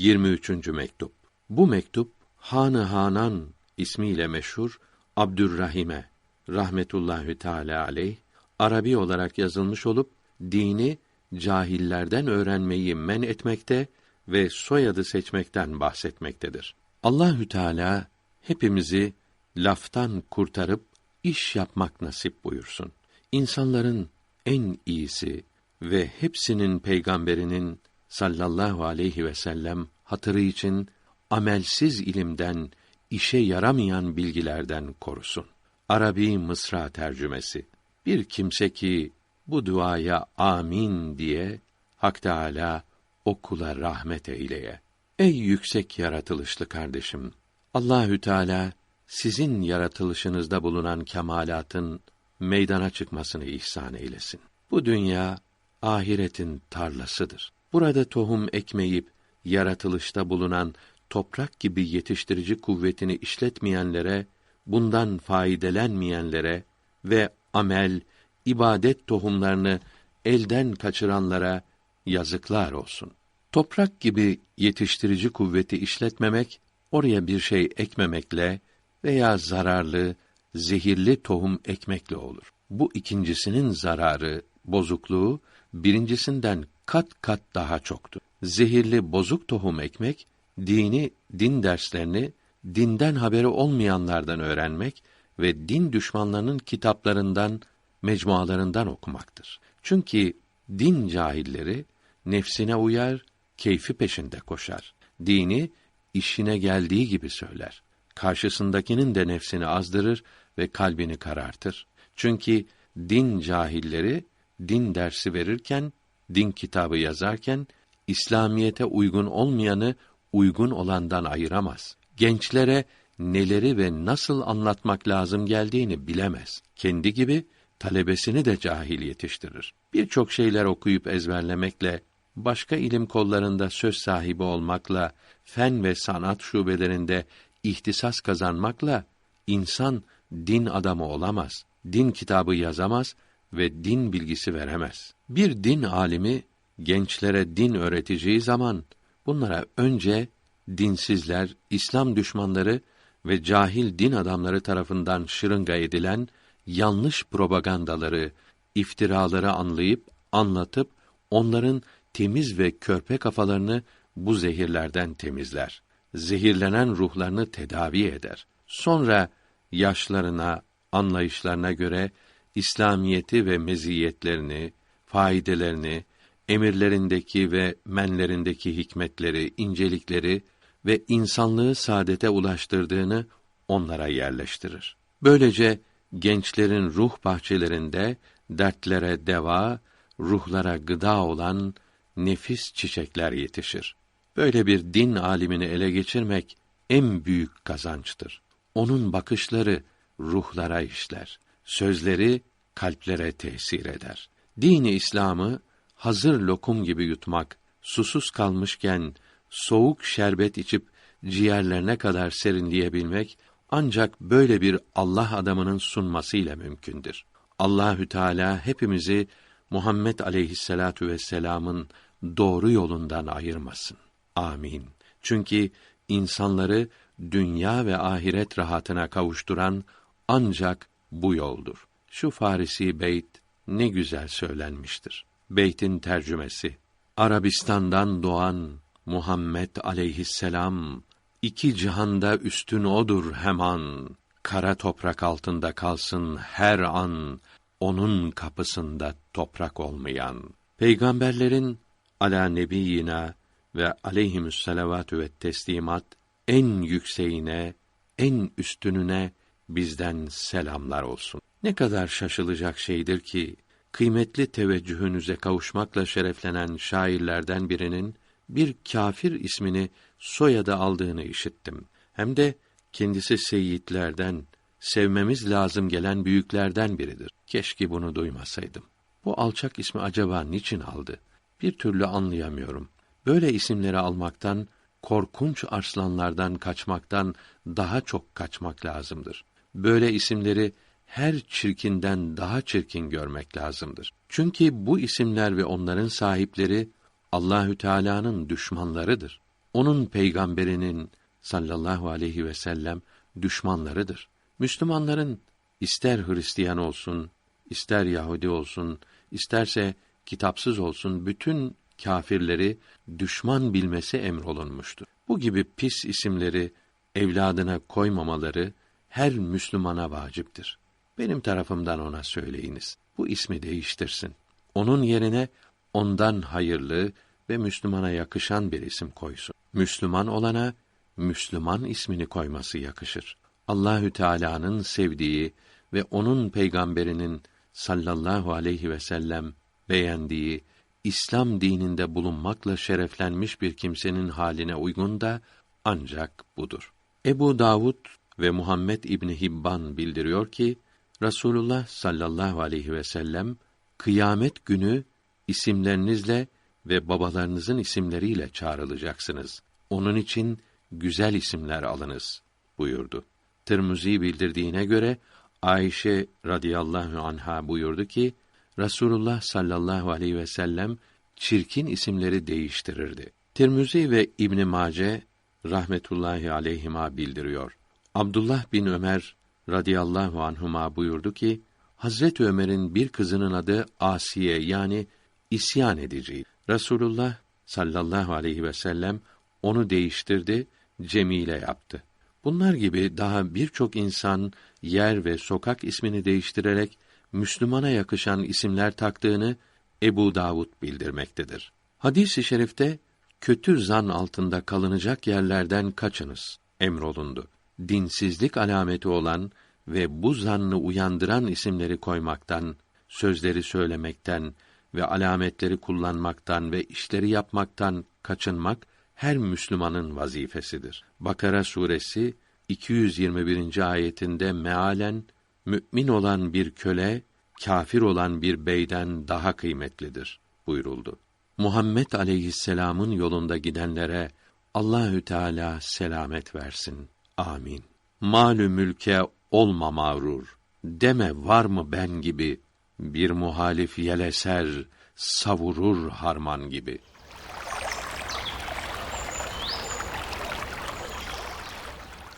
23. mektup. Bu mektup Han-ı Hanan ismiyle meşhur Abdürrahim'e rahmetullahi teala aleyh Arabi olarak yazılmış olup dini cahillerden öğrenmeyi men etmekte ve soyadı seçmekten bahsetmektedir. Allahü Teala hepimizi laftan kurtarıp iş yapmak nasip buyursun. İnsanların en iyisi ve hepsinin peygamberinin sallallahu aleyhi ve sellem hatırı için amelsiz ilimden, işe yaramayan bilgilerden korusun. Arabi Mısra tercümesi. Bir kimse ki bu duaya amin diye Hak Teâlâ o rahmet eyleye. Ey yüksek yaratılışlı kardeşim! Allahü Teala sizin yaratılışınızda bulunan kemalatın meydana çıkmasını ihsan eylesin. Bu dünya ahiretin tarlasıdır. Burada tohum ekmeyip yaratılışta bulunan toprak gibi yetiştirici kuvvetini işletmeyenlere, bundan faydelenmeyenlere ve amel, ibadet tohumlarını elden kaçıranlara yazıklar olsun. Toprak gibi yetiştirici kuvveti işletmemek, oraya bir şey ekmemekle veya zararlı, zehirli tohum ekmekle olur. Bu ikincisinin zararı, bozukluğu birincisinden kat kat daha çoktur. Zehirli bozuk tohum ekmek, dini, din derslerini dinden haberi olmayanlardan öğrenmek ve din düşmanlarının kitaplarından, mecmualarından okumaktır. Çünkü din cahilleri nefsine uyar, keyfi peşinde koşar. Dini işine geldiği gibi söyler. Karşısındakinin de nefsini azdırır ve kalbini karartır. Çünkü din cahilleri din dersi verirken, din kitabı yazarken İslamiyete uygun olmayanı uygun olandan ayıramaz. Gençlere neleri ve nasıl anlatmak lazım geldiğini bilemez. Kendi gibi talebesini de cahil yetiştirir. Birçok şeyler okuyup ezberlemekle, başka ilim kollarında söz sahibi olmakla, fen ve sanat şubelerinde ihtisas kazanmakla insan din adamı olamaz. Din kitabı yazamaz ve din bilgisi veremez. Bir din alimi gençlere din öğreteceği zaman bunlara önce dinsizler, İslam düşmanları ve cahil din adamları tarafından şırınga edilen yanlış propagandaları, iftiraları anlayıp anlatıp onların temiz ve körpe kafalarını bu zehirlerden temizler. Zehirlenen ruhlarını tedavi eder. Sonra yaşlarına, anlayışlarına göre İslamiyeti ve meziyetlerini, faydelerini, emirlerindeki ve menlerindeki hikmetleri, incelikleri ve insanlığı saadete ulaştırdığını onlara yerleştirir. Böylece gençlerin ruh bahçelerinde dertlere deva, ruhlara gıda olan nefis çiçekler yetişir. Böyle bir din alimini ele geçirmek en büyük kazançtır. Onun bakışları ruhlara işler, sözleri kalplere tesir eder. Dini İslam'ı hazır lokum gibi yutmak, susuz kalmışken soğuk şerbet içip ciğerlerine kadar serinleyebilmek ancak böyle bir Allah adamının sunmasıyla mümkündür. Allahü Teala hepimizi Muhammed aleyhisselatu vesselam'ın doğru yolundan ayırmasın. Amin. Çünkü insanları dünya ve ahiret rahatına kavuşturan ancak bu yoldur. Şu Farisi beyt ne güzel söylenmiştir. Beytin tercümesi Arabistan'dan doğan Muhammed aleyhisselam iki cihanda üstün odur heman. Kara toprak altında kalsın her an onun kapısında toprak olmayan. Peygamberlerin ala nebiyina ve aleyhimüsselavatü ve teslimat en yükseğine, en üstününe bizden selamlar olsun. Ne kadar şaşılacak şeydir ki kıymetli teveccühünüze kavuşmakla şereflenen şairlerden birinin bir kâfir ismini soyadı aldığını işittim. Hem de kendisi seyitlerden, sevmemiz lazım gelen büyüklerden biridir. Keşke bunu duymasaydım. Bu alçak ismi acaba niçin aldı? Bir türlü anlayamıyorum. Böyle isimleri almaktan, korkunç arslanlardan kaçmaktan daha çok kaçmak lazımdır. Böyle isimleri her çirkinden daha çirkin görmek lazımdır. Çünkü bu isimler ve onların sahipleri Allahü Teala'nın düşmanlarıdır. onun peygamberinin sallallahu aleyhi ve sellem düşmanlarıdır. Müslümanların ister Hristiyan olsun, ister Yahudi olsun, isterse kitapsız olsun bütün kâfirleri düşman bilmesi emrolunmuştur. Bu gibi pis isimleri evladına koymamaları her Müslümana vaciptir. Benim tarafımdan ona söyleyiniz. Bu ismi değiştirsin. Onun yerine ondan hayırlı ve Müslümana yakışan bir isim koysun. Müslüman olana Müslüman ismini koyması yakışır. Allahü Teala'nın sevdiği ve onun peygamberinin sallallahu aleyhi ve sellem beğendiği İslam dininde bulunmakla şereflenmiş bir kimsenin haline uygun da ancak budur. Ebu Davud ve Muhammed İbni Hibban bildiriyor ki Rasulullah sallallahu aleyhi ve sellem kıyamet günü isimlerinizle ve babalarınızın isimleriyle çağrılacaksınız. Onun için güzel isimler alınız buyurdu. Tirmizi bildirdiğine göre Ayşe radıyallahu anha buyurdu ki Rasulullah sallallahu aleyhi ve sellem çirkin isimleri değiştirirdi. Tirmizi ve İbn Mace rahmetullahi aleyhima bildiriyor. Abdullah bin Ömer radıyallahu anhuma buyurdu ki Hazret Ömer'in bir kızının adı Asiye yani isyan edici. Rasulullah sallallahu aleyhi ve sellem onu değiştirdi, Cemile yaptı. Bunlar gibi daha birçok insan yer ve sokak ismini değiştirerek Müslümana yakışan isimler taktığını Ebu Davud bildirmektedir. Hadis-i şerifte kötü zan altında kalınacak yerlerden kaçınız emrolundu. Dinsizlik alameti olan ve bu zannı uyandıran isimleri koymaktan, sözleri söylemekten ve alametleri kullanmaktan ve işleri yapmaktan kaçınmak her Müslümanın vazifesidir. Bakara suresi 221. ayetinde mealen mümin olan bir köle kâfir olan bir beyden daha kıymetlidir buyuruldu. Muhammed aleyhisselam'ın yolunda gidenlere Allahü Teala selamet versin. Amin. Malü mülke olma mağrur. Deme var mı ben gibi bir muhalif yeleser savurur harman gibi.''